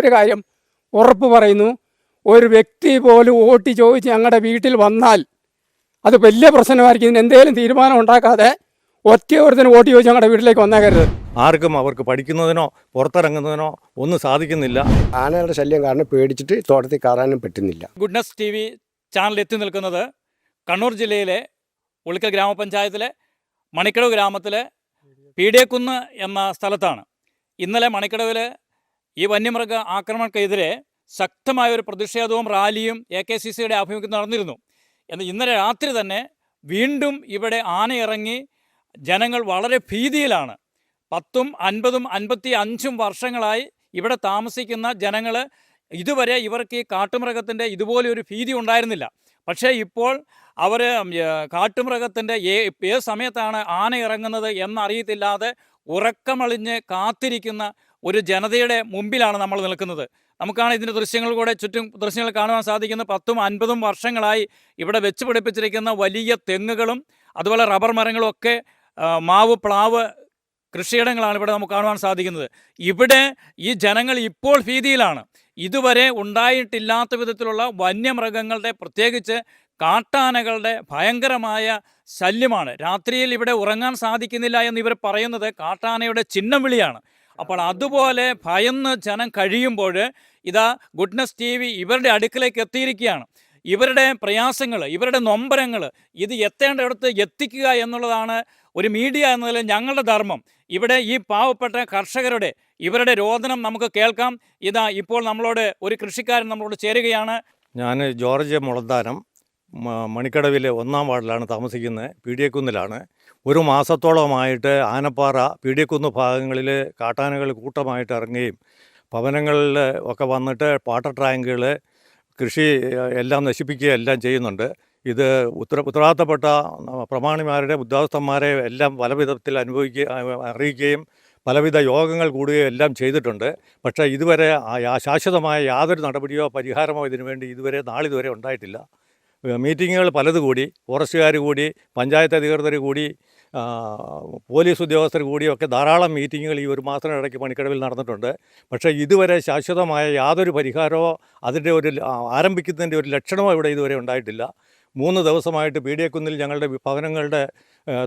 ഒരു കാര്യം ഉറപ്പ് പറയുന്നു. ഒരു വ്യക്തി പോലും വോട്ട് ചോദിച്ച് ഞങ്ങളുടെ വീട്ടിൽ വന്നാൽ അത് വലിയ പ്രശ്നമായിരിക്കും. ഇതിന് എന്തെങ്കിലും തീരുമാനം ഉണ്ടാക്കാതെ ഒറ്റ ഒരുത്തിന് വോട്ട് ചോദിച്ച് ഞങ്ങളുടെ വീട്ടിലേക്ക് വന്നേക്കരുത്. ആർക്കും അവർക്ക് പഠിക്കുന്നതിനോ പുറത്തിറങ്ങുന്നതിനോ ഒന്നും സാധിക്കുന്നില്ല. ആനകളുടെ ശല്യം കാരണം പേടിച്ചിട്ട് തോട്ടത്തിൽ കയറാനും പറ്റുന്നില്ല. ഗുഡ്നസ് ടി വി ചാനൽ എത്തി നിൽക്കുന്നത് കണ്ണൂർ ജില്ലയിലെ ഉളിക്കൽ ഗ്രാമപഞ്ചായത്തിലെ മണിക്കടവ് ഗ്രാമത്തിലെ പീഡിയക്കുന്ന് എന്ന സ്ഥലത്താണ്. ഇന്നലെ മണിക്കടവിൽ ഈ വന്യമൃഗ ആക്രമണക്കെതിരെ ശക്തമായ ഒരു പ്രതിഷേധവും റാലിയും എ കെ സി സിയുടെ ആഭിമുഖ്യം നടന്നിരുന്നു. എന്നാൽ ഇന്നലെ രാത്രി തന്നെ വീണ്ടും ഇവിടെ ആനയിറങ്ങി ജനങ്ങൾ വളരെ ഭീതിയിലാണ്. പത്തും അൻപതും അൻപത്തി അഞ്ചും വർഷങ്ങളായി ഇവിടെ താമസിക്കുന്ന ജനങ്ങൾ ഇതുവരെ ഇവർക്ക് ഈ കാട്ടുമൃഗത്തിന്റെ ഇതുപോലെ ഒരു ഭീതി ഉണ്ടായിരുന്നില്ല. പക്ഷേ ഇപ്പോൾ അവർ കാട്ടുമൃഗത്തിന്റെ ഏത് സമയത്താണ് ആന ഇറങ്ങുന്നത് എന്നറിയത്തില്ലാതെ ഉറക്കമളിഞ്ഞ് കാത്തിരിക്കുന്ന ഒരു ജനതയുടെ മുമ്പിലാണ് നമ്മൾ നിൽക്കുന്നത്. നമുക്കാണ് ഇതിന്റെ ദൃശ്യങ്ങൾ കൂടെ ചുറ്റും ദൃശ്യങ്ങൾ കാണുവാൻ സാധിക്കുന്നത്. പത്തും അൻപതും വർഷങ്ങളായി ഇവിടെ വെച്ച് പിടിപ്പിച്ചിരിക്കുന്ന വലിയ തെങ്ങുകളും അതുപോലെ റബ്ബർ മരങ്ങളും ഒക്കെ മാവ് പ്ലാവ് കൃഷിയിടങ്ങളാണ് ഇവിടെ നമുക്ക് കാണുവാൻ സാധിക്കുന്നത്. ഇവിടെ ഈ ജനങ്ങൾ ഇപ്പോൾ ഭീതിയിലാണ്. ഇതുവരെ ഉണ്ടായിട്ടില്ലാത്ത വിധത്തിലുള്ള വന്യമൃഗങ്ങളുടെ പ്രത്യേകിച്ച് കാട്ടാനകളുടെ ഭയങ്കരമായ ശല്യമാണ്. രാത്രിയിൽ ഇവിടെ ഉറങ്ങാൻ സാധിക്കുന്നില്ല എന്ന് ഇവർ പറയുന്നത് കാട്ടാനയുടെ ചിഹ്നം വിളിയാണ്. അപ്പോൾ അതുപോലെ ഭയന്ന് ജനം കഴിയുമ്പോൾ ഇതാ ഗുഡ്നസ് ടി വി ഇവരുടെ അടുക്കിലേക്ക് എത്തിയിരിക്കുകയാണ്. ഇവരുടെ പ്രയാസങ്ങൾ ഇവരുടെ നൊമ്പരങ്ങൾ ഇത് എത്തേണ്ടയിടത്ത് എത്തിക്കുക എന്നുള്ളതാണ് ഒരു മീഡിയ എന്നതിൽ ഞങ്ങളുടെ ധർമ്മം. ഇവിടെ ഈ പാവപ്പെട്ട കർഷകരുടെ ഇവരുടെ രോദനം നമുക്ക് കേൾക്കാം. ഇതാ ഇപ്പോൾ നമ്മളോട് ഒരു കൃഷിക്കാരൻ നമ്മളോട് ചേരുകയാണ്. ഞാൻ ജോർജ് മുളന്താനം. മണിക്കടവിലെ ഒന്നാം വാർഡിലാണ് താമസിക്കുന്നത്. പീഡിയക്കുന്നിലാണ് ഒരു മാസത്തോളമായിട്ട് ആനപ്പാറ പീഡിയക്കുന്ന് ഭാഗങ്ങളിൽ കാട്ടാനകൾ കൂട്ടമായിട്ട് ഇറങ്ങുകയും ഭവനങ്ങളിൽ ഒക്കെ വന്നിട്ട് വാട്ടർ ടാങ്കുകൾ കൃഷി എല്ലാം നശിപ്പിക്കുകയും എല്ലാം ചെയ്യുന്നുണ്ട്. ഇത് ഉത്തര ഉത്തരവാദിത്തപ്പെട്ട പ്രമാണിമാരുടെ ഉദ്യോഗസ്ഥന്മാരെ എല്ലാം പല വിധത്തിൽ അനുഭവിക്കുക അറിയിക്കുകയും പലവിധ യോഗങ്ങൾ കൂടുകയും എല്ലാം ചെയ്തിട്ടുണ്ട്. പക്ഷേ ഇതുവരെ ശാശ്വതമായ യാതൊരു നടപടിയോ പരിഹാരമോ ഇതിനു വേണ്ടി ഇതുവരെ നാളിതുവരെ ഉണ്ടായിട്ടില്ല. മീറ്റിങ്ങുകൾ പലത് കൂടി ഫോറസ്റ്റുകാർ കൂടി പഞ്ചായത്ത് അധികൃതർ കൂടി പോലീസ് ഉദ്യോഗസ്ഥർ കൂടിയൊക്കെ ധാരാളം മീറ്റിങ്ങുകൾ ഈ ഒരു മാസത്തിനിടയ്ക്ക് പണിക്കടവിൽ നടന്നിട്ടുണ്ട്. പക്ഷേ ഇതുവരെ ശാശ്വതമായ യാതൊരു പരിഹാരമോ അതിന്റെ ഒരു ആരംഭിക്കുന്നതിന്റെ ഒരു ലക്ഷണമോ ഇവിടെ ഇതുവരെ ഉണ്ടായിട്ടില്ല. മൂന്ന് ദിവസമായിട്ട് പീഡിയക്കുന്നിൽ ഞങ്ങളുടെ ഭവനങ്ങളുടെ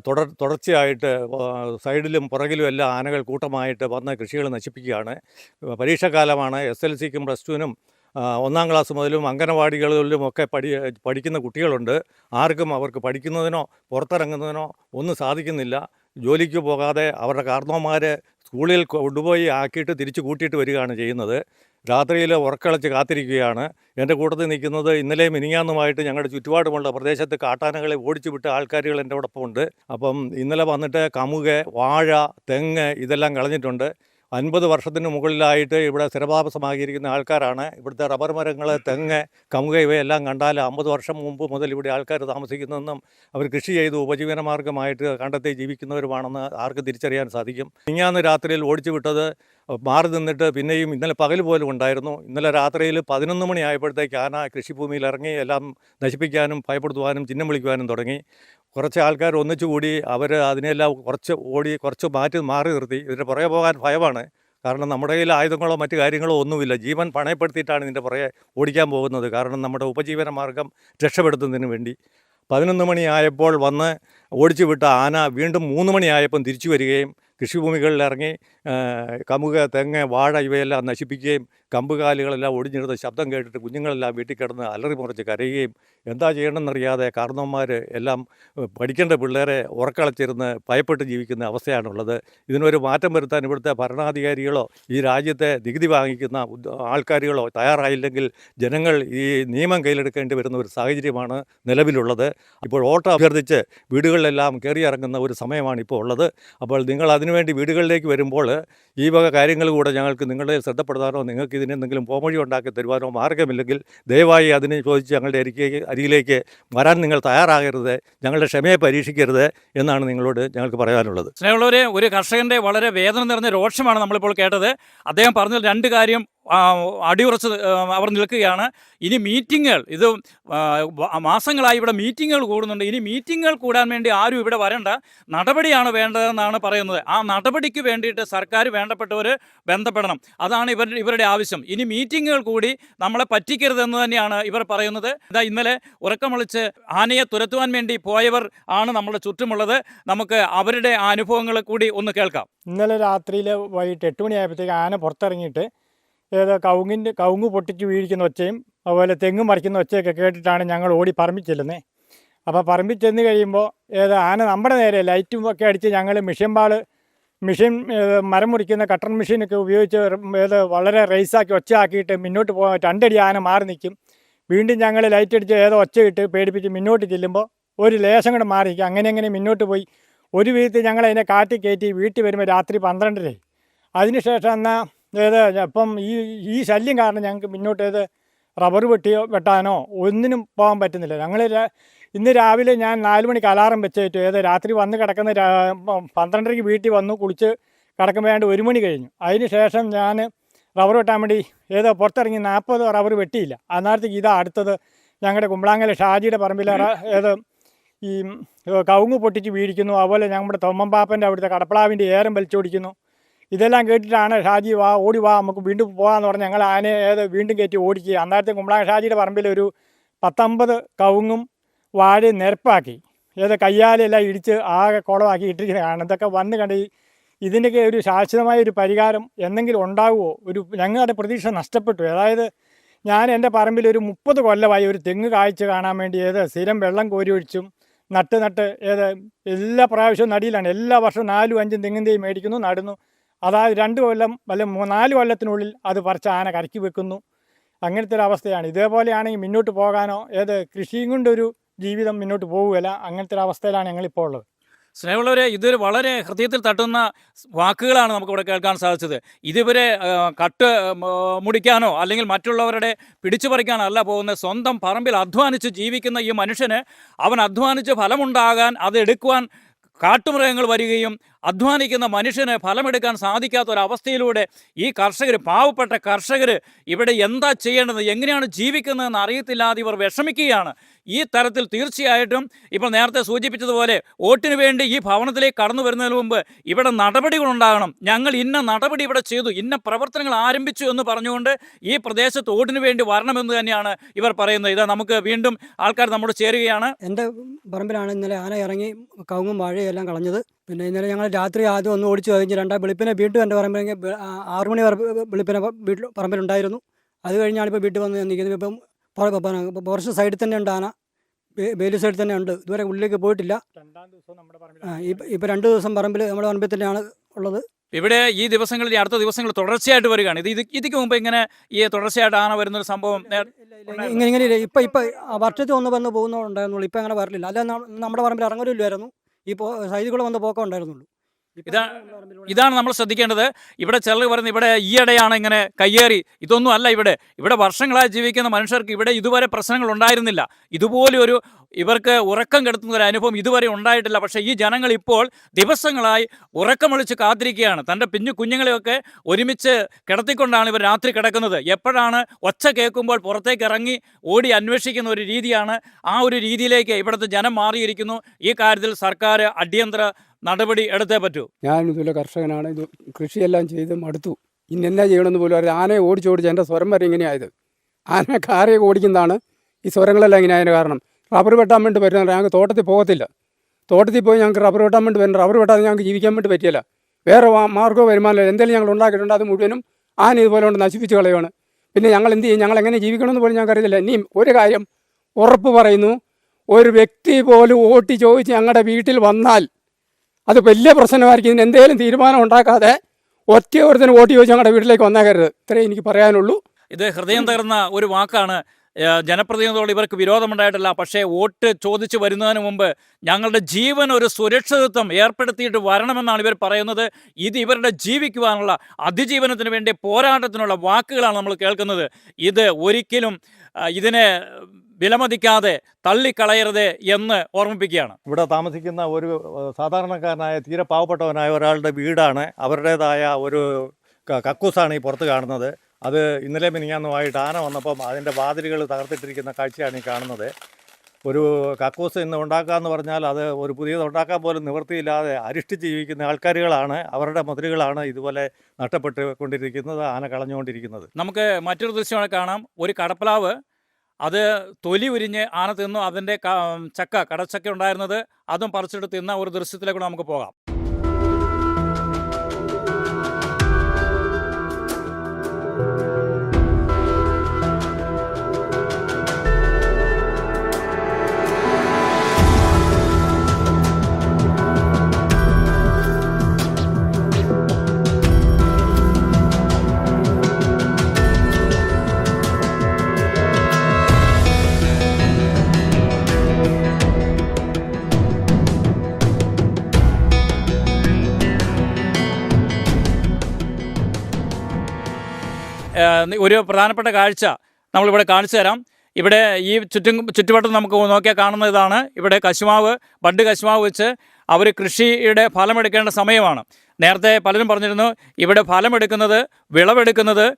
തുടർ തുടർച്ചയായിട്ട് സൈഡിലും പുറകിലും എല്ലാം ആനകൾ കൂട്ടമായിട്ട് വന്ന് കൃഷികൾ നശിപ്പിക്കുകയാണ്. പരീക്ഷാകാലമാണ് എസ് എൽ സിക്കും പ്ലസ് ടുവിനും ഒന്നാം ക്ലാസ് മുതലും അംഗനവാടികളിലും ഒക്കെ പഠി പഠിക്കുന്ന കുട്ടികളുണ്ട്. ആർക്കും അവർക്ക് പഠിക്കുന്നതിനോ പുറത്തിറങ്ങുന്നതിനോ ഒന്നും സാധിക്കുന്നില്ല. ജോലിക്ക് പോകാതെ അവരുടെ കാർന്നോമാരെ സ്കൂളിൽ കൊണ്ടുപോയി ആക്കിയിട്ട് തിരിച്ചു കൂട്ടിയിട്ട് വരികയാണ് ചെയ്യുന്നത്. രാത്രിയിൽ ഉറക്കളച്ച് കാത്തിരിക്കുകയാണ്. എന്റെ കൂട്ടത്തിൽ നിൽക്കുന്നത് ഇന്നലെ മിനിങ്ങാന്നുമായിട്ട് ഞങ്ങളുടെ ചുറ്റുപാടുമുള്ള പ്രദേശത്ത് കാട്ടാനകളെ ഓടിച്ചു വിട്ട ആൾക്കാരുകൾ എന്റെ ഒപ്പം ഉണ്ട്. അപ്പം ഇന്നലെ വന്നിട്ട് കമുക് വാഴ തെങ്ങ് ഇതെല്ലാം കളഞ്ഞിട്ടുണ്ട്. അൻപത് വർഷത്തിന് മുകളിലായിട്ട് ഇവിടെ സ്ഥിരതാമസമാകിയിരിക്കുന്ന ആൾക്കാരാണ്. ഇവിടുത്തെ റബ്ബർ മരങ്ങൾ തെങ്ങ് കമുക ഇവയെല്ലാം കണ്ടാൽ അമ്പത് വർഷം മുമ്പ് മുതൽ ഇവിടെ ആൾക്കാർ താമസിക്കുന്നതെന്നും അവർ കൃഷി ചെയ്ത് ഉപജീവന മാർഗമായിട്ട് കണ്ടെത്തി ജീവിക്കുന്നവരുമാണെന്ന് ആർക്ക് തിരിച്ചറിയാൻ സാധിക്കും. മിഞ്ഞാന്ന് രാത്രിയിൽ ഓടിച്ചു വിട്ടത് മാറി നിന്നിട്ട് പിന്നെയും ഇന്നലെ പകൽ പോലും ഉണ്ടായിരുന്നു. ഇന്നലെ രാത്രിയിൽ പതിനൊന്ന് മണി ആയപ്പോഴത്തേക്ക് ആന കൃഷിഭൂമിയിൽ ഇറങ്ങി എല്ലാം നശിപ്പിക്കാനും ഭയപ്പെടുത്തുവാനും ചിഹ്നം വിളിക്കുവാനും തുടങ്ങി. കുറച്ച് ആൾക്കാർ ഒന്നിച്ചു കൂടി അവർ അതിനെല്ലാം കുറച്ച് ഓടി കുറച്ച് മാറ്റി മാറി നിർത്തി. ഇതിന്റെ പുറകെ പോകാൻ ഭയമാണ്. കാരണം നമ്മുടെ കയ്യിൽ ആയുധങ്ങളോ മറ്റു കാര്യങ്ങളോ ഒന്നുമില്ല. ജീവൻ പണയപ്പെടുത്തിയിട്ടാണ് ഇതിന്റെ പുറകെ ഓടിക്കാൻ പോകുന്നത്. കാരണം നമ്മുടെ ഉപജീവന മാർഗം രക്ഷപ്പെടുത്തുന്നതിന് വേണ്ടി. പതിനൊന്ന് മണിയായപ്പോൾ വന്ന് ഓടിച്ചു വിട്ട ആന വീണ്ടും മൂന്ന് മണിയായപ്പം തിരിച്ചു വരികയും കൃഷിഭൂമികളിൽ ഇറങ്ങി കമുക തെങ്ങ് വാഴ ഇവയെല്ലാം നശിപ്പിക്കുകയും കമ്പുകാലുകളെല്ലാം ഒടിഞ്ഞെടുത്ത ശബ്ദം കേട്ടിട്ട് കുഞ്ഞുങ്ങളെല്ലാം വീട്ടിൽ കിടന്ന് അലറി മുറിച്ച് കരയുകയും എന്താ ചെയ്യണമെന്നറിയാതെ കാരണവന്മാർ എല്ലാം പഠിക്കേണ്ട പിള്ളേരെ ഉറക്കളച്ചിരുന്ന് ഭയപ്പെട്ട് ജീവിക്കുന്ന അവസ്ഥയാണുള്ളത്. ഇതിനൊരു മാറ്റം വരുത്താൻ ഇവിടുത്തെ ഭരണാധികാരികളോ ഈ രാജ്യത്തെ നികുതി വാങ്ങിക്കുന്ന ആൾക്കാരുകളോ തയ്യാറായില്ലെങ്കിൽ ജനങ്ങൾ ഈ നിയമം കയ്യിലെടുക്കേണ്ടി വരുന്ന ഒരു സാഹചര്യമാണ് നിലവിലുള്ളത്. ഇപ്പോൾ വോട്ട് അഭ്യർത്ഥിച്ച് വീടുകളിലെല്ലാം കയറിയിറങ്ങുന്ന ഒരു സമയമാണ് ഇപ്പോൾ ഉള്ളത്. അപ്പോൾ നിങ്ങൾ അതിനുവേണ്ടി വീടുകളിലേക്ക് വരുമ്പോൾ ഈ വക കാര്യങ്ങൾ കൂടെ ഞങ്ങൾക്ക് നിങ്ങളുടെ ശ്രദ്ധപ്പെടുത്താനോ നിങ്ങൾക്ക് ഇതിന് എന്തെങ്കിലും പോമൊഴി ഉണ്ടാക്കി തരുവാനോ മാർഗമില്ലെങ്കിൽ ദയവായി അതിനെ ചോദിച്ച് ഞങ്ങളുടെ അരികേക്ക് അരികിലേക്ക് വരാൻ നിങ്ങൾ തയ്യാറാകരുത് ഞങ്ങളുടെ ക്ഷമയെ പരീക്ഷിക്കരുത് എന്നാണ് നിങ്ങളോട് ഞങ്ങൾക്ക് പറയാനുള്ളത്. സ്നേഹമുള്ളവരെ ഒരു കർഷകന്റെ വളരെ വേദന നിറഞ്ഞ രോഷമാണ് നമ്മളിപ്പോൾ കേട്ടത്. അദ്ദേഹം പറഞ്ഞ രണ്ട് കാര്യം അടിയുറച്ച് അവർ നിൽക്കുകയാണ്. ഇനി മീറ്റിങ്ങുകൾ ഇത് മാസങ്ങളായി ഇവിടെ മീറ്റിങ്ങുകൾ കൂടുന്നുണ്ട്. ഇനി മീറ്റിങ്ങുകൾ കൂടാൻ വേണ്ടി ആരും ഇവിടെ വരേണ്ട. നടപടിയാണ് വേണ്ടതെന്നാണ് പറയുന്നത്. ആ നടപടിക്ക് വേണ്ടിയിട്ട് സർക്കാർ വേണ്ടപ്പെട്ടവർ ബന്ധപ്പെടണം. അതാണ് ഇവർ ഇവരുടെ ആവശ്യം. ഇനി മീറ്റിങ്ങുകൾ കൂടി നമ്മളെ പറ്റിക്കരുതെന്ന് തന്നെയാണ് ഇവർ പറയുന്നത്. ഇതാ ഇന്നലെ ഉറക്കമൊളിച്ച് ആനയെ തുരത്തുവാൻ വേണ്ടി പോയവർ ആണ് നമ്മുടെ ചുറ്റുമുള്ളത്. നമുക്ക് അവരുടെ അനുഭവങ്ങൾ കൂടി ഒന്ന് കേൾക്കാം. ഇന്നലെ രാത്രിയിൽ വൈകിട്ട് എട്ട് മണിയായപ്പോഴത്തേക്ക് ആന പുറത്തിറങ്ങിയിട്ട് ഏതോ കവുങ്ങിന്റെ കവുങ്ങ് പൊട്ടിച്ച് വീഴിക്കുന്ന ഒച്ചയും അതുപോലെ തെങ്ങ് മറിക്കുന്ന ഒച്ചയൊക്കെ കേട്ടിട്ടാണ് ഞങ്ങൾ ഓടി പറമ്പിൽ ചെല്ലുന്നത് അപ്പോൾ പറമ്പിൽ ചെന്ന് കഴിയുമ്പോൾ ഏത് ആന നമ്മുടെ നേരെ ലൈറ്റും ഒക്കെ അടിച്ച് ഞങ്ങൾ മിഷൻ പാൾ മിഷൻ മരം മുറിക്കുന്ന കട്ടർ മെഷീനൊക്കെ ഉപയോഗിച്ച് ഏത് വളരെ റേസാക്കി ഒച്ചയാക്കിയിട്ട് മുന്നോട്ട് പോകാൻ രണ്ടടി ആന മാറി നിൽക്കും. വീണ്ടും ഞങ്ങൾ ലൈറ്റ് അടിച്ച് ഏതോ ഒച്ചയിട്ട് പേടിപ്പിച്ച് മുന്നോട്ട് ചെല്ലുമ്പോൾ ഒരു ലേശം കൂടെ മാറി നിൽക്കും. അങ്ങനെ അങ്ങനെ മുന്നോട്ട് പോയി. ഒരു വിധത്തിൽ ഞങ്ങൾ കാട്ടി കയറ്റി വീട്ടിൽ വരുമ്പോൾ രാത്രി പന്ത്രണ്ടരയായി. അതിനുശേഷം എന്നാൽ ഏത് ഇപ്പം ഈ ഈ ശല്യം കാരണം ഞങ്ങൾക്ക് മുന്നോട്ട് ഏത് റബ്ബർ വെട്ടിയോ വെട്ടാനോ ഒന്നിനും പോകാൻ പറ്റുന്നില്ല. ഞങ്ങൾ ഇന്ന് രാവിലെ ഞാൻ നാല് മണിക്ക് അലാറം വെച്ചേറ്റു. ഏത് രാത്രി വന്ന് കിടക്കുന്ന പന്ത്രണ്ടരയ്ക്ക് വീട്ടിൽ വന്നു കുളിച്ച് കിടക്കുമ്പോൾ ഏതാണ്ട് ഒരു മണി കഴിഞ്ഞു. അതിന് ശേഷം ഞാൻ റബ്ബർ വെട്ടാൻ വേണ്ടി ഏതോ പുറത്തിറങ്ങി നാൽപ്പത് റബ്ബർ വെട്ടിയില്ല. അന്നേരത്തേക്ക് ഇതാ അടുത്തത് ഞങ്ങളുടെ കുമ്പളാങ്കല ഷാജിയുടെ പറമ്പിലെ റ- ഏത് ഈ കവുങ്ങ് പൊട്ടിച്ച് വീഴിക്കുന്നു. അതുപോലെ ഞങ്ങളുടെ തൊമ്മമ്പാപ്പന്റെ അവിടുത്തെ കടപ്പളാവിന്റെ ഏരം വലിച്ചോടിക്കുന്നു. ഇതെല്ലാം കേട്ടിട്ടാണ് ഷാജി വാ ഓടി വാ നമുക്ക് വീണ്ടും പോകാമെന്ന് പറഞ്ഞ് ഞങ്ങൾ ആനയെ ഏത് വീണ്ടും കയറ്റി ഓടിക്കുക അന്നേരത്തെ കുമ്പളാങ്ക ഷാജിയുടെ പറമ്പിൽ ഒരു പത്തൊമ്പത് കവുങ്ങും വാഴയും നിരപ്പാക്കി. ഏത് കയ്യാലെല്ലാം ഇടിച്ച് ആകെ കുളമാക്കി ഇട്ടിരിക്കുന്നതാണ്. ഇതൊക്കെ വന്ന് കണ്ട് ഇതിന്റെയൊക്കെ ഒരു ശാശ്വതമായ ഒരു പരിഹാരം എന്തെങ്കിലും ഉണ്ടാവുമോ? ഒരു ഞങ്ങളുടെ പ്രതീക്ഷ നഷ്ടപ്പെട്ടു. അതായത് ഞാൻ എന്റെ പറമ്പിൽ ഒരു മുപ്പത് കൊല്ലമായി ഒരു തെങ്ങ് കാഴ്ച കാണാൻ വേണ്ടി ഏത് സ്ഥിരം വെള്ളം കോരി ഒഴിച്ചും നട്ട് നട്ട് ഏത് എല്ലാ പ്രാവശ്യവും നടിയിലാണ്. എല്ലാ വർഷവും നാലും അഞ്ചും തെങ്ങിന്റെയും മേടിക്കുന്നു നടുന്നു. അതായത് രണ്ട് കൊല്ലം വല്ല നാല് കൊല്ലത്തിനുള്ളിൽ അത് പറിച്ച ആന കരക്കി വെക്കുന്നു. അങ്ങനത്തെ ഒരു അവസ്ഥയാണ്. ഇതേപോലെയാണെങ്കിൽ മുന്നോട്ട് പോകാനോ ഏത് കൃഷിയും കൊണ്ടൊരു ജീവിതം മുന്നോട്ട് പോകുകയില്ല അങ്ങനത്തെ ഒരു അവസ്ഥയിലാണ് ഞങ്ങളിപ്പോൾ ഉള്ളത്. സ്നേഹമുള്ളവരെ ഇതൊരു വളരെ ഹൃദയത്തിൽ തട്ടുന്ന വാക്കുകളാണ് നമുക്കിവിടെ കേൾക്കാൻ സാധിച്ചത്. ഇതുവരെ കട്ട് മുടിക്കാനോ അല്ലെങ്കിൽ മറ്റുള്ളവരുടെ പിടിച്ചു പറിക്കാനോ അല്ല പോകുന്നത്. സ്വന്തം പറമ്പിൽ അധ്വാനിച്ച് ജീവിക്കുന്ന ഈ മനുഷ്യന് അവൻ അധ്വാനിച്ച് ഫലമുണ്ടാകാൻ അതെടുക്കുവാൻ കാട്ടുമൃഗങ്ങൾ വരികയും അധ്വാനിക്കുന്ന മനുഷ്യന് ഫലമെടുക്കാൻ സാധിക്കാത്ത ഒരവസ്ഥയിലൂടെ ഈ കർഷകർ പാവപ്പെട്ട കർഷകർ ഇവിടെ എന്താ ചെയ്യേണ്ടത് എങ്ങനെയാണ് ജീവിക്കുന്നതെന്ന് അറിയത്തില്ലാതെ ഇവർ വിഷമിക്കുകയാണ്. ഈ തരത്തിൽ തീർച്ചയായിട്ടും ഇപ്പോൾ നേരത്തെ സൂചിപ്പിച്ചതുപോലെ വോട്ടിന് വേണ്ടി ഈ ഭവനത്തിലേക്ക് കടന്നു വരുന്നതിന് മുമ്പ് ഇവിടെ നടപടികളുണ്ടാകണം ഞങ്ങൾ ഇന്ന നടപടി ഇവിടെ ചെയ്തു ഇന്ന പ്രവർത്തനങ്ങൾ ആരംഭിച്ചു എന്ന് പറഞ്ഞുകൊണ്ട് ഈ പ്രദേശത്ത് വോട്ടിന് വേണ്ടി വരണമെന്ന് തന്നെയാണ് ഇവർ പറയുന്നത്. ഇത് നമുക്ക് വീണ്ടും ആൾക്കാർ നമ്മോട് ചേരുകയാണ്. എന്റെ പറമ്പിലാണ് ഇന്നലെ ആന ഇറങ്ങി കവുങ്ങും വാഴയും എല്ലാം കളഞ്ഞത്. പിന്നെ ഇന്നലെ ഞങ്ങൾ രാത്രി ആദ്യം ഒന്ന് ഓടിച്ചു കഴിഞ്ഞ് രണ്ടാം വെളുപ്പിനെ വീണ്ടും എന്റെ പറമ്പിൽ ആറു മണി വരെ വെളുപ്പിനെ വീട്ടിൽ പറമ്പിലുണ്ടായിരുന്നു. അത് കഴിഞ്ഞാണ് ഇപ്പോൾ വീട്ടിൽ വന്ന് നിൽക്കുന്നത്. ഇപ്പം ഫോറസ്റ്റ് സൈഡിൽ തന്നെ ഉണ്ട് ആന. വേലി സൈഡിൽ തന്നെ ഉണ്ട്. ഇതുവരെ ഉള്ളിലേക്ക് പോയിട്ടില്ല. രണ്ടാം ദിവസം നമ്മുടെ ആ, ഇപ്പം രണ്ട് ദിവസം പറമ്പിൽ നമ്മുടെ പറമ്പിൽ തന്നെയാണ് ഉള്ളത്. ഇവിടെ ഈ ദിവസങ്ങളിൽ അടുത്ത ദിവസങ്ങൾ തുടർച്ചയായിട്ട് വരികയാണ്. ഇത് ഇത് ഇതിക്ക് മുമ്പ് ഇങ്ങനെ ഈ തുടർച്ചയായിട്ട് ആന വരുന്നൊരു സംഭവം ഇങ്ങനെ ഇങ്ങനെ. ഇപ്പം ഇപ്പം വർഷത്തിൽ ഒന്ന് വന്ന് പോകുന്നുണ്ടായിരുന്നുള്ളൂ ഇപ്പം അങ്ങനെ വരലില്ല. അല്ല നമ്മുടെ പറമ്പിൽ ഇറങ്ങലില്ലായിരുന്നു. ഈ പോ സൈഡിൽ വന്ന് പോക്കം ഉണ്ടായിരുന്നുള്ളൂ. ഇതാ- ഇതാണ് നമ്മൾ ശ്രദ്ധിക്കേണ്ടത്. ഇവിടെ ചിലർ പറയുന്നത് ഇവിടെ ഈയിടെയാണ് ഇങ്ങനെ കയ്യേറി. ഇതൊന്നും അല്ല ഇവിടെ. ഇവിടെ വർഷങ്ങളായി ജീവിക്കുന്ന മനുഷ്യർക്ക് ഇവിടെ ഇതുവരെ പ്രശ്നങ്ങൾ ഉണ്ടായിരുന്നില്ല. ഇതുപോലെ ഒരു ഇവർക്ക് ഉറക്കം കെടുത്തുന്ന ഒരു അനുഭവം ഇതുവരെ ഉണ്ടായിട്ടില്ല. പക്ഷേ ഈ ജനങ്ങൾ ഇപ്പോൾ ദിവസങ്ങളായി ഉറക്കമൊളിച്ച് കാത്തിരിക്കുകയാണ്. തന്റെ പിഞ്ഞു കുഞ്ഞുങ്ങളെയൊക്കെ ഒരുമിച്ച് കിടത്തിക്കൊണ്ടാണ് ഇവർ രാത്രി കിടക്കുന്നത്. എപ്പോഴാണ് ഒച്ച കേൾക്കുമ്പോൾ പുറത്തേക്ക് ഇറങ്ങി ഓടി അന്വേഷിക്കുന്ന ഒരു രീതിയാണ് ആ ഒരു രീതിയിലേക്ക് ഇവിടുത്തെ ജനം മാറിയിരിക്കുന്നു. ഈ കാര്യത്തിൽ സർക്കാർ അടിയന്തര നടപടി എടുത്തേ പറ്റൂ. ഞാൻ ഇതുപോലെ കർഷകനാണ്. ഇത് കൃഷിയെല്ലാം ചെയ്ത് മടുത്തു. ഇനി എന്നാ ചെയ്യണമെന്ന് പോലും അറിയാം ആനയെ ഓടിച്ചോടിച്ച് എന്റെ സ്വരം വരെ ഇങ്ങനെയായത്. ആന കാറിയൊക്കെ ഓടിക്കുന്നതാണ് ഈ സ്വരങ്ങളെല്ലാം ഇങ്ങനെ അതിന്റെ കാരണം. റബ്ബർ വെട്ടാൻ വേണ്ടി പറ്റുന്ന ഞങ്ങൾക്ക് തോട്ടത്തിൽ പോകത്തില്ല. തോട്ടത്തിൽ പോയി ഞങ്ങൾക്ക് റബ്ബർ വെട്ടാൻ വേണ്ടി വരുന്നത് റബ്ബർ വെട്ടാതെ ഞങ്ങൾക്ക് ജീവിക്കാൻ വേണ്ടി പറ്റിയില്ല വേറെ മാർഗോ വരുമാനമോ എന്തെങ്കിലും ഞങ്ങൾ ഉണ്ടാക്കിയിട്ടുണ്ട് അത് മുഴുവനും ആന ഇതുപോലെ കൊണ്ട് നശിപ്പിച്ച് കളയാണ് പിന്നെ ഞങ്ങൾ എന്ത് ചെയ്യും? ഞങ്ങൾ എങ്ങനെ ജീവിക്കണമെന്ന് പോലും ഞങ്ങൾക്ക് അറിയില്ല ഇനിയും ഒരു കാര്യം ഉറപ്പ് പറയുന്നു. ഒരു വ്യക്തി പോലും ഓട്ടി ചോദിച്ച് ഞങ്ങളുടെ വീട്ടിൽ വന്നാൽ അത് വലിയ പ്രശ്നമായിരിക്കും. ഇതിന് എന്തെങ്കിലും തീരുമാനം ഉണ്ടാക്കാതെ ഒറ്റ ഒരുത്തിന് വോട്ട് ചോദിച്ച് ഞങ്ങളുടെ വീട്ടിലേക്ക് വന്നേക്കരുത്. ഇത്രയും എനിക്ക് പറയാനുള്ളൂ. ഇത് ഹൃദയം തകർന്ന ഒരു വാക്കാണ് ജനപ്രതിനിധികളോട് ഇവർക്ക് വിരോധമുണ്ടായിട്ടില്ല. പക്ഷേ വോട്ട് ചോദിച്ചു വരുന്നതിന് മുമ്പ് ഞങ്ങളുടെ ജീവൻ ഒരു സുരക്ഷിതത്വം ഏർപ്പെടുത്തിയിട്ട് വരണമെന്നാണ് ഇവർ പറയുന്നത്. ഇത് ഇവരുടെ ജീവിക്കുവാനുള്ള അതിജീവനത്തിന് വേണ്ടി പോരാട്ടത്തിനുള്ള വാക്കുകളാണ് നമ്മൾ കേൾക്കുന്നത്. ഇത് ഒരിക്കലും ഇതിനെ വിലമതിക്കാതെ തള്ളിക്കളയരുത് എന്ന് ഓർമ്മിപ്പിക്കുകയാണ്. ഇവിടെ താമസിക്കുന്ന ഒരു സാധാരണക്കാരനായ തീരെ പാവപ്പെട്ടവനായ ഒരാളുടെ വീടാണ്. അവരുടേതായ ഒരു കക്കൂസാണ് ഈ പുറത്ത് കാണുന്നത്. അത് ഇന്നലെ മിനിങ്ങാന്നുമായിട്ട് ആന വന്നപ്പം അതിന്റെ വാതിലുകൾ തകർത്തിട്ടിരിക്കുന്ന കാഴ്ചയാണ് ഈ കാണുന്നത്. ഒരു കക്കൂസ് ഇന്ന് ഉണ്ടാക്കാന്ന് പറഞ്ഞാൽ അത് ഒരു പുതിയത് ഉണ്ടാക്കാൻ പോലും നിവൃത്തിയില്ലാതെ അരിഷ്ടിച്ച് ജീവിക്കുന്ന ആൾക്കാരുകളാണ്. അവരുടെ മുതലുകളാണ് ഇതുപോലെ നഷ്ടപ്പെട്ട് കൊണ്ടിരിക്കുന്നത് ആന കളഞ്ഞുകൊണ്ടിരിക്കുന്നത്. നമുക്ക് മറ്റൊരു ദൃശ്യമായി കാണാം. ഒരു കടപ്പലാവ് അത് തൊലി ഉരിഞ്ഞ് ആന തിന്നു അതിന്റെ ചക്ക കടച്ചക്ക ഉണ്ടായിരുന്നത് അതും പറിച്ചെടുത്ത് തിന്ന ഒരു ദൃശ്യത്തിലേക്ക് നമുക്ക് പോകാം. ഒരു പ്രധാനപ്പെട്ട കാഴ്ച നമ്മളിവിടെ കാണിച്ചു തരാം. ഇവിടെ ഈ ചുറ്റും ചുറ്റുവട്ടം നമുക്ക് നോക്കിയാൽ കാണുന്ന ഇതാണ്. ഇവിടെ കശുമാവ് ബണ്ട് കശുമാവ് വെച്ച് അവർ കൃഷിയുടെ ഫലമെടുക്കേണ്ട സമയമാണ്. നേരത്തെ പലരും പറഞ്ഞിരുന്നു ഇവിടെ ഫലമെടുക്കുന്നത് വിളവെടുക്കുന്നത്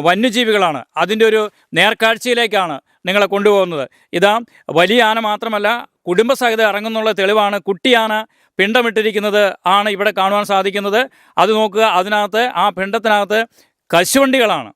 വന്യജീവികളാണ്. അതിന്റെ ഒരു നേർക്കാഴ്ചയിലേക്കാണ് നിങ്ങളെ കൊണ്ടുപോകുന്നത്. ഇതാ വലിയ ആന മാത്രമല്ല കുടുംബസഹിതം ഇറങ്ങുന്നുള്ള തെളിവാണ്. കുട്ടിയാന പിണ്ടമിട്ടിരിക്കുന്നത് ആണ് ഇവിടെ കാണുവാൻ സാധിക്കുന്നത്. അത് നോക്കുക അതിനകത്ത് ആ പിണ്ടത്തിനകത്ത് കശുവണ്ടികളാണ്.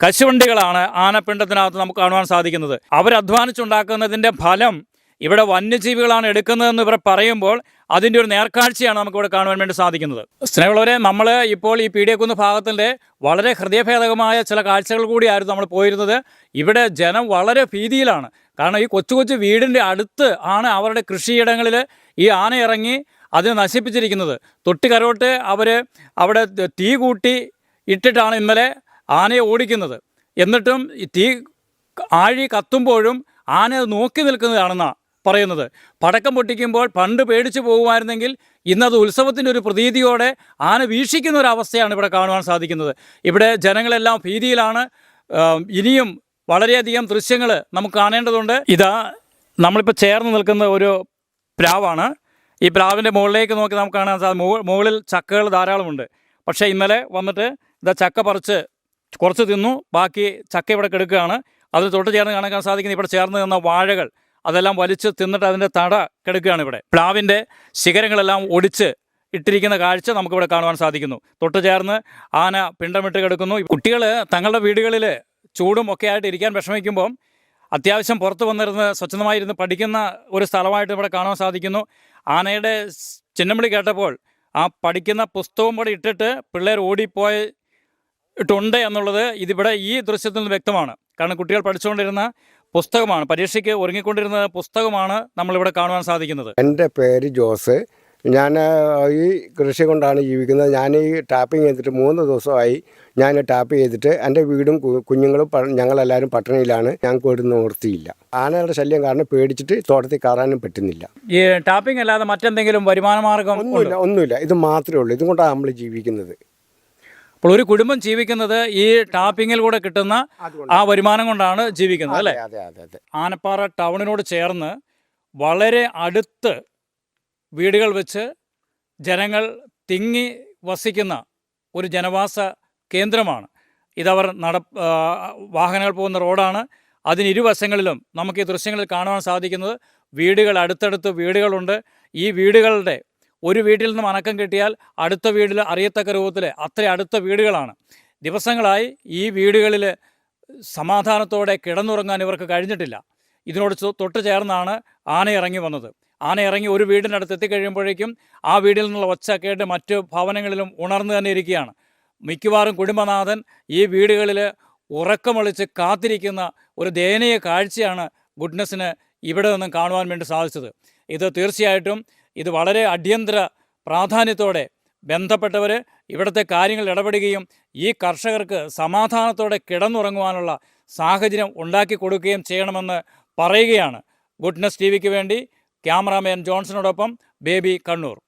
കശുവണ്ടികളാണ് ആനപ്പിണ്ടത്തിനകത്ത് നമുക്ക് കാണുവാൻ സാധിക്കുന്നത്. അവരധ്വാനിച്ചുണ്ടാക്കുന്നതിന്റെ ഫലം ഇവിടെ വന്യജീവികളാണ് എടുക്കുന്നതെന്ന് ഇവർ പറയുമ്പോൾ അതിന്റെ ഒരു നേർക്കാഴ്ചയാണ് നമുക്കിവിടെ കാണുവാൻ വേണ്ടി സാധിക്കുന്നത്. സ്നേഹമുള്ളവരെ നമ്മൾ ഇപ്പോൾ ഈ പീഡിയക്കുന്ന് ഭാഗത്തിന്റെ വളരെ ഹൃദയഭേദകമായ ചില കാഴ്ചകൾ കൂടിയായിരുന്നു നമ്മൾ പോയിരുന്നത്. ഇവിടെ ജനം വളരെ ഭീതിയിലാണ്. കാരണം ഈ കൊച്ചു കൊച്ചു വീടിന്റെ അടുത്ത് ആണ് അവരുടെ കൃഷിയിടങ്ങളിൽ ഈ ആന ഇറങ്ങി അതിനെ നശിപ്പിച്ചിരിക്കുന്നത് തൊട്ടുകരോട്ട് അവർ അവിടെ തീ കൂട്ടി ഇട്ടിട്ടാണ് ഇന്നലെ ആനയെ ഓടിക്കുന്നത്. എന്നിട്ടും തീ ആഴി കത്തുമ്പോഴും ആന അത് നോക്കി നിൽക്കുന്നതാണെന്നാണ് പറയുന്നത്. പടക്കം പൊട്ടിക്കുമ്പോൾ പണ്ട് പേടിച്ചു പോകുമായിരുന്നെങ്കിൽ ഇന്നത് ഉത്സവത്തിന്റെ ഒരു പ്രതീതിയോടെ ആന വീക്ഷിക്കുന്ന ഒരു അവസ്ഥയാണ് ഇവിടെ കാണുവാൻ സാധിക്കുന്നത്. ഇവിടെ ജനങ്ങളെല്ലാം ഭീതിയിലാണ്. ഇനിയും വളരെയധികം ദൃശ്യങ്ങൾ നമുക്ക് കാണേണ്ടതുണ്ട്. ഇതാ നമ്മളിപ്പോൾ ചേർന്ന് നിൽക്കുന്ന ഒരു പ്രാവാണ്. ഈ പ്രാവിന്റെ മുകളിലേക്ക് നോക്കി നമുക്ക് കാണാൻ സാധിക്കും മുകളിൽ ചക്കകൾ ധാരാളമുണ്ട്. പക്ഷേ ഇന്നലെ വന്നിട്ട് ഇതാ ചക്ക പറിച്ച് കുറച്ച് തിന്നു ബാക്കി ചക്ക ഇവിടെ കെടുക്കുകയാണ്. അതിൽ തൊട്ട് ചേർന്ന് കാണാൻ സാധിക്കുന്നത് ഇവിടെ ചേർന്ന് തന്ന വാഴകൾ അതെല്ലാം വലിച്ച് തിന്നിട്ട് അതിന്റെ തട കെടുക്കുകയാണ് ഇവിടെ. പ്ലാവിന്റെ ശിഖരങ്ങളെല്ലാം ഒടിച്ച് ഇട്ടിരിക്കുന്ന കാഴ്ച നമുക്കിവിടെ കാണുവാൻ സാധിക്കുന്നു. തൊട്ട് ചേർന്ന് ആന പിണ്ടമിട്ട് കിടക്കുന്നു. കുട്ടികൾ തങ്ങളുടെ വീടുകളിൽ ചൂടും ഒക്കെ ആയിട്ട് ഇരിക്കാൻ വിഷമിക്കുമ്പം അത്യാവശ്യം പുറത്ത് വന്നിരുന്ന് സ്വച്ഛമായിരുന്ന് പഠിക്കുന്ന ഒരു സ്ഥലമായിട്ട് ഇവിടെ കാണാൻ സാധിക്കുന്നു. ആനയുടെ ചിഹ്നം കേട്ടപ്പോൾ ആ പഠിക്കുന്ന പുസ്തകം കൂടെ ഇട്ടിട്ട് പിള്ളേർ ഓടിപ്പോയി ഇട്ടുണ്ട് എന്നുള്ളത് ഇതിവിടെ ഈ ദൃശ്യത്തിൽ നിന്ന് വ്യക്തമാണ്. കാരണം കുട്ടികൾ പഠിച്ചുകൊണ്ടിരുന്ന പുസ്തകമാണ് പരീക്ഷയ്ക്ക് ഒരുങ്ങിക്കൊണ്ടിരുന്ന പുസ്തകമാണ് നമ്മളിവിടെ കാണുവാൻ സാധിക്കുന്നത്. എന്റെ പേര് ജോസ്. ഞാൻ ഈ കൃഷി കൊണ്ടാണ് ജീവിക്കുന്നത്. ഞാൻ ഈ ടാപ്പിംഗ് ചെയ്തിട്ട് മൂന്ന് ദിവസമായി ഞാൻ ടാപ്പ് ചെയ്തിട്ട് എന്റെ വീടും കുഞ്ഞുങ്ങളും ഞങ്ങളെല്ലാവരും പട്ടണയിലാണ്. ഞങ്ങൾക്ക് ഒരു നിവൃത്തിയില്ല. ആനകളുടെ ശല്യം കാരണം പേടിച്ചിട്ട് തോട്ടത്തിൽ കയറാനും പറ്റുന്നില്ല. ഈ ടാപ്പിംഗ് അല്ലാതെ മറ്റെന്തെങ്കിലും വരുമാന മാർഗം ഒന്നുമില്ല ഒന്നുമില്ല. ഇത് മാത്രമേ ഉള്ളൂ. ഇതും കൊണ്ടാണ് നമ്മൾ ജീവിക്കുന്നത്. അപ്പോൾ ഒരു കുടുംബം ജീവിക്കുന്നത് ഈ ടാപ്പിങ്ങിൽ കൂടെ കിട്ടുന്ന ആ വരുമാനം കൊണ്ടാണ് ജീവിക്കുന്നത് അല്ലേ? അതെ അതെ അതെ ആനപ്പാറ ടൗണിനോട് ചേർന്ന് വളരെ അടുത്ത് വീടുകൾ വെച്ച് ജനങ്ങൾ തിങ്ങി വസിക്കുന്ന ഒരു ജനവാസ കേന്ദ്രമാണ്. ഇതവർ നട വാഹനങ്ങൾ പോകുന്ന റോഡാണ്. അതിന് ഇരുവശങ്ങളിലും നമുക്ക് ഈ ദൃശ്യങ്ങളിൽ കാണുവാൻ സാധിക്കുന്നത് വീടുകൾ അടുത്തടുത്ത് വീടുകളുണ്ട്. ഈ വീടുകളുടെ ഒരു വീട്ടിൽ നിന്ന് അനക്കം കിട്ടിയാൽ അടുത്ത വീട്ടിൽ അറിയത്തക്ക രൂപത്തിൽ അത്ര അടുത്ത വീടുകളാണ്. ദിവസങ്ങളായി ഈ വീടുകളിൽ സമാധാനത്തോടെ കിടന്നുറങ്ങാൻ ഇവർക്ക് കഴിഞ്ഞിട്ടില്ല. ഇതിനോട് തൊട്ട് ചേർന്നാണ് ആന ഇറങ്ങി വന്നത്. ആന ഇറങ്ങി ഒരു വീടിനടുത്ത് എത്തിക്കഴിയുമ്പോഴേക്കും ആ വീടിൽ നിന്നുള്ള ഒച്ച കേട്ട് മറ്റ് ഭവനങ്ങളിലും ഉണർന്നു തന്നെ ഇരിക്കുകയാണ്. മിക്കവാറും കുടുംബനാഥൻ ഈ വീടുകളിൽ ഉറക്കമൊളിച്ച് കാത്തിരിക്കുന്ന ഒരു ദയനീയ കാഴ്ചയാണ് ഗുഡ്നസ്സിന് ഇവിടെ നിന്നും കാണുവാൻ വേണ്ടി സാധിച്ചത്. ഇത് തീർച്ചയായിട്ടും ഇത് വളരെ അടിയന്തര പ്രാധാന്യത്തോടെ ബന്ധപ്പെട്ടവർ ഇവിടുത്തെ കാര്യങ്ങൾ ഇടപെടുകയും ഈ കർഷകർക്ക് സമാധാനത്തോടെ കിടന്നുറങ്ങുവാനുള്ള സാഹചര്യം ഉണ്ടാക്കി കൊടുക്കുകയും ചെയ്യണമെന്ന് പറയുകയാണ്. ഗുഡ്നസ് ടി വിക്ക് വേണ്ടി ക്യാമറാമാൻ ജോൺസണോടൊപ്പം ബേബി കണ്ണൂർ.